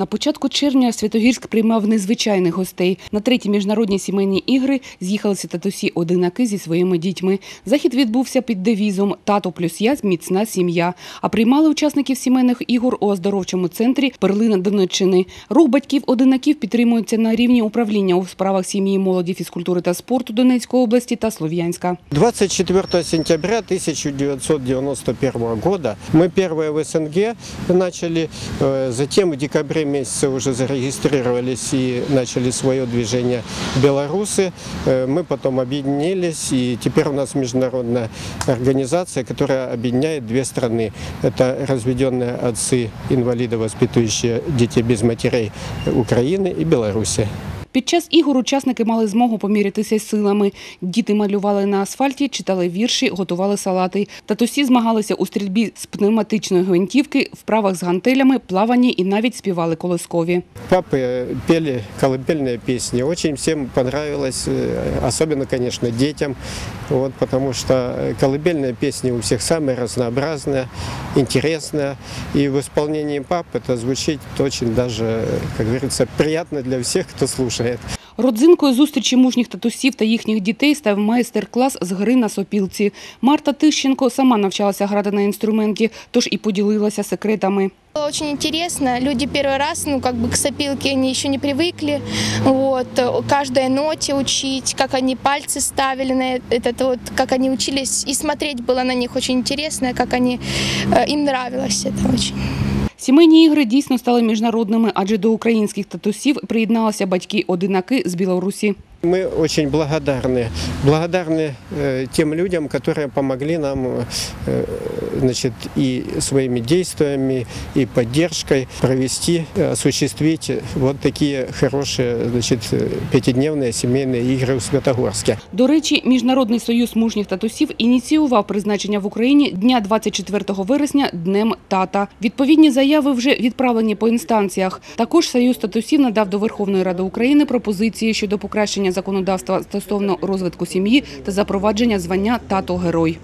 На початку червня Святогірськ приймав незвичайних гостей. На треті міжнародні сімейні ігри з'їхалися татусі одинаки зі своїми дітьми. Захід відбувся під девізом Тато плюс я міцна сім'я. А приймали учасників сімейних ігор у оздоровчому центрі Перлина Донеччини. Рух батьків одинаків підтримується на рівні управління у справах сім'ї, молоді, фізкультури та спорту Донецької області та Слов'янська. 24 сентября 1991 года мы первые в СНГ начали, э, затем в декабре месяце уже зарегистрировались и начали свое движение белорусы. Э, Мы потом объединились, и теперь у нас международная организация, которая объединяет две страны. Это разведенные отцы инвалиды, воспитывающие детей без матерей Украины и Беларуси. Під час ігор учасники мали змогу помірятися з силами. Діти малювали на асфальті, читали вірші, готували салати. Татусі змагалися у стрільбі з пневматичної гвинтівки, вправах з гантелями, плаванні і навіть співали колискові. Папы пели колыбельные песни. Очень всем понравилось, э, особенно, конечно, детям, вот, потому что э, колыбельные песни у всех самые разнообразные, интересные. И в исполнении пап это звучит очень даже, э, как говорится, приятно для всех, кто слушает. Родзинкою зустрічі мужніх татусів та їхніх дітей став майстер-клас з гри на сопілці. Марта Тищенко сама навчалася грати на інструменті, тож і поділилася секретами. Было Очень интересно. Люди первый раз, ну, как бы к сопилке они еще не привыкли. Вот, э, каждой ноте учить, как они пальцы ставили на э- этот вот, как они учились. И смотреть было на них очень интересно, как они, э, им нравилось это очень. Сімейні ігри дійсно стали міжнародними, адже до українських татусів приєдналися батьки-одинаки з Білорусі. Мы очень благодарны, благодарны э, тем людям, которые помогли нам э, значит, и своими действиями, и поддержкой провести, э, осуществить вот такие хорошие значит, э, пятидневные семейные игры в Святогорске. До речі, Міжнародний союз мужніх татусів ініціював призначення в Україні дня 24 вересня Днем тата. Відповідні заяви вже відправлені по інстанціях. Також Союз татусів надав до Верховної Ради України пропозиції щодо покращення законодавства стосовно розвитку сім'ї та запровадження звання тато-герой.